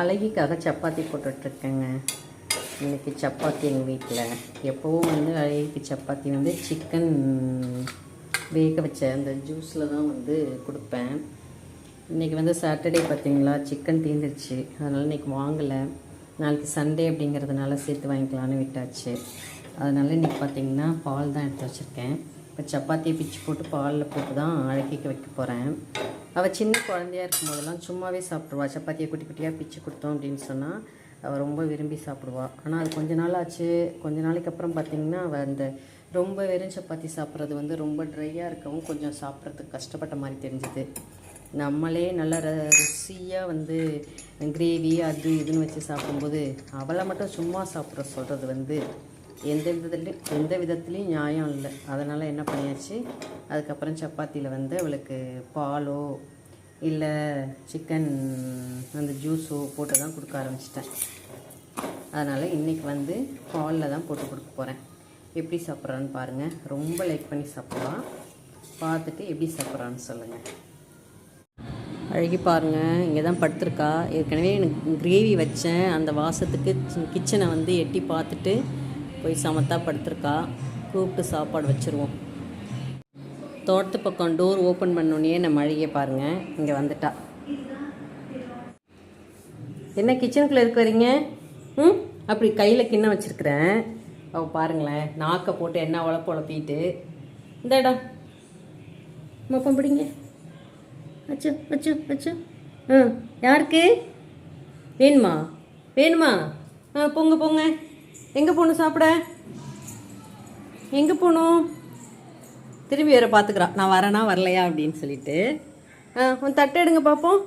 அழகிக்காக சப்பாத்தி போட்டுட்ருக்கேங்க. இன்றைக்கி சப்பாத்தி எங்கள் வீட்டில் எப்போவும் வந்து அழகிக்கு சப்பாத்தி வந்து சிக்கன் வேக வச்ச அந்த ஜூஸில் தான் வந்து கொடுப்பேன். இன்றைக்கி வந்து சாட்டர்டே பார்த்தீங்களா சிக்கன் தீந்துருச்சு. அதனால் இன்றைக்கி வாங்கலை. நாளைக்கு சண்டே அப்படிங்கிறதுனால சேர்த்து வாங்கிக்கலான்னு விட்டாச்சு. அதனால் இன்றைக்கி பார்த்தீங்கன்னா பால் தான் எடுத்து வச்சுருக்கேன். இப்போ சப்பாத்தியை பிச்சு போட்டு பாலில் போட்டு தான் அழகிக்க வைக்க போகிறேன் அவள் சின்ன குழந்தையா இருக்கும்போதெல்லாம் சும்மாவே சாப்பிடுவா சப்பாத்தியை குட்டி குட்டியாக பிச்சு கொடுத்தோம் அப்படின்னு சொன்னால் அவள் ரொம்ப விரும்பி சாப்பிடுவாள் ஆனால் அது கொஞ்ச நாள் ஆச்சு. கொஞ்ச நாளைக்கு அப்புறம் பார்த்திங்கன்னா அவள் அந்த ரொம்ப வெறும் சப்பாத்தி சாப்பிட்றது வந்து ரொம்ப ட்ரையாக இருக்கவும் கொஞ்சம் சாப்பிட்றதுக்கு கஷ்டப்பட்ட மாதிரி தெரிஞ்சுது. நம்மளே நல்ல ர- ருசியாக வந்து கிரேவி அது இதுன்னு வச்சு சாப்பிடும்போது அவளை மட்டும் சும்மா சாப்பிட்ற சொல்கிறது வந்து எந்த விதத்துலையும் எந்த விதத்துலேயும் நியாயம் இல்லை. அதனால் என்ன பண்ணியாச்சு? அதுக்கப்புறம் சப்பாத்தியில் வந்து அவளுக்கு பாலோ இல்லை சிக்கன் அந்த ஜூஸோ போட்டு தான் கொடுக்க ஆரம்பிச்சிட்டேன். அதனால் இன்றைக்கி வந்து பாலில் தான் போட்டு கொடுக்க போகிறேன் எப்படி சாப்பிட்றான்னு பாருங்கள் ரொம்ப லைக் பண்ணி சாப்பிட்லாம் பார்த்துட்டு எப்படி சாப்பிட்றான்னு சொல்லுங்கள் அழகி பாருங்கள் இங்கே தான் படுத்துருக்கா. ஏற்கனவே எனக்கு கிரேவி வச்சேன். அந்த வாசத்துக்கு கிச்சனை வந்து எட்டி பார்த்துட்டு போய் சமத்தா படுத்திருக்கா? கூப்பிட்டு சாப்பாடு வச்சுருவோம். தோட்டத்து பக்கம் டோர் ஓப்பன் பண்ணோன்னே நம்ம அழகிய பாருங்கள் இங்கே வந்துட்டா. என்ன கிச்சனுக்குள்ளே இருக்க வரீங்க? ம்? அப்படி கையில் கிண்ணம் வச்சுருக்கிறேன். அவள் பாருங்களேன் நாக்கை போட்டு என்ன உழப்பு உழப்பிட்டு இந்தாடா மப்பம் பிடிங்க. அச்சு அச்சு அச்சு. ஆ யாருக்கு? வேணுமா? வேணுமா? ஆ பொங்க போங்க. எங்கே போகணும் சாப்பிட? எங்கே போகணும் திரும்பி வேற பார்த்துக்குறான் நான் வரேனா வரலையா அப்படின்னு சொல்லிட்டு. ஆ உன் தட்டை எடுங்க பார்ப்போம்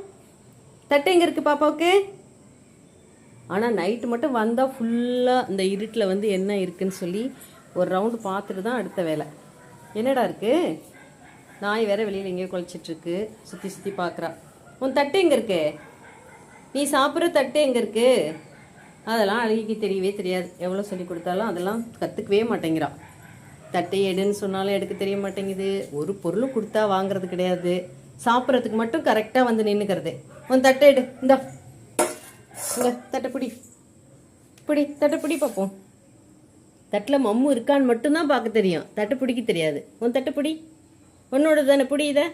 தட்டை எங்கே இருக்குது பாப்பாவுக்கு? ஆனால் நைட்டு மட்டும் வந்தால் ஃபுல்லாக இந்த இருட்டில் வந்து என்ன இருக்குன்னு சொல்லி ஒரு ரவுண்டு பார்த்துட்டு தான் அடுத்த வேலை. என்னடா இருக்குது நாய் வேற வெளியில் எங்கேயோ குழச்சிட்ருக்கு சுற்றி சுற்றி பார்க்குறா உன் தட்டு எங்கே இருக்கு? நீ சாப்பிட்ற தட்டு எங்கே இருக்குது அதெல்லாம் அழகிக்கு தெரியவே தெரியாது. எவ்வளோ சொல்லி கொடுத்தாலும் அதெல்லாம் கற்றுக்கவே மாட்டேங்கிறான் தட்டை எடுன்னு சொன்னாலும் எடுக்க தெரிய மாட்டேங்குது. ஒரு பொருளும் கொடுத்தா வாங்குறது கிடையாது. சாப்பிட்றதுக்கு மட்டும் கரெக்டாக வந்து நின்றுக்கிறது உன் தட்டை எடு. இந்தா. இங்க தட்டை பிடி. பிடி தட்டை பிடி பார்ப்போம். தட்டில் மம்மு இருக்கான்னு மட்டும்தான் பார்க்க தெரியும். தட்டை பிடிக்க தெரியாது. உன் தட்டை பிடி. உன்னோட தானே பிடி இதை.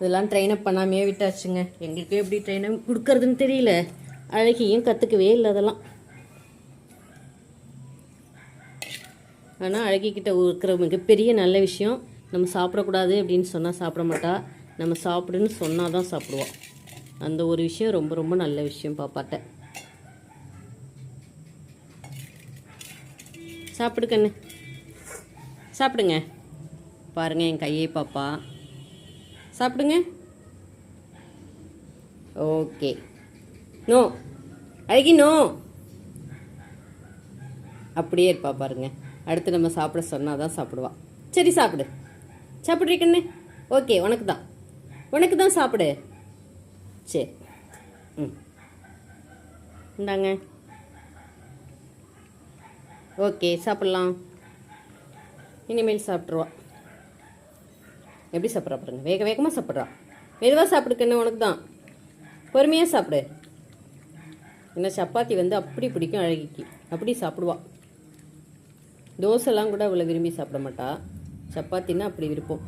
இதெல்லாம் ட்ரெயின் அப் பண்ணாமையே விட்டாச்சுங்க. எங்களுக்கு எப்படி ட்ரெயின் அப் கொடுக்கறதுன்னு தெரியல. அழகியும் கற்றுக்கவே இல்லை அதெல்லாம். ஆனால் அழகிக்கிட்ட இருக்கிற மிகப்பெரிய நல்ல விஷயம் நம்ம சாப்பிடக்கூடாது அப்படின்னு சொன்னால் சாப்பிட மாட்டா. நம்ம சாப்பிடுன்னு சொன்னால் தான் சாப்பிடுவோம் அந்த ஒரு விஷயம் ரொம்ப ரொம்ப நல்ல விஷயம் பாப்பாட்ட. சாப்பிடு கண்ணு. சாப்பிடுங்க. பாருங்கள் என் கையை பாப்பா. சாப்பிடுங்க. ஓகே. நோ. அழகி நோ. அப்படியே இருப்பா பாருங்க. அடுத்து நம்ம சாப்பிட சொன்னால் தான் சாப்பிடுவா. சரி சாப்பிடு. சாப்பிட்றீ கண்ணு? ஓகே உனக்கு தான். உனக்கு தான் சாப்பிடு. சரி. ம். இந்தாங்க. ஓகே சாப்பிட்லாம். இனிமேல் சாப்பிட்ருவா எப்படி சாப்பிட்றா பாருங்க. வேக வேகமாக சாப்பிட்றா. மெதுவாக சாப்பிடுக்கு என்ன உனக்கு தான் பொறுமையாக சாப்பிடு. என்ன சப்பாத்தி வந்து அப்படி பிடிக்கும் அழகிக்கு. அப்படி சாப்பிடுவா. தோசைலாம் கூட அவ்வளோ விரும்பி சாப்பிட மாட்டா. சப்பாத்தின்னா அப்படி விருப்பம்.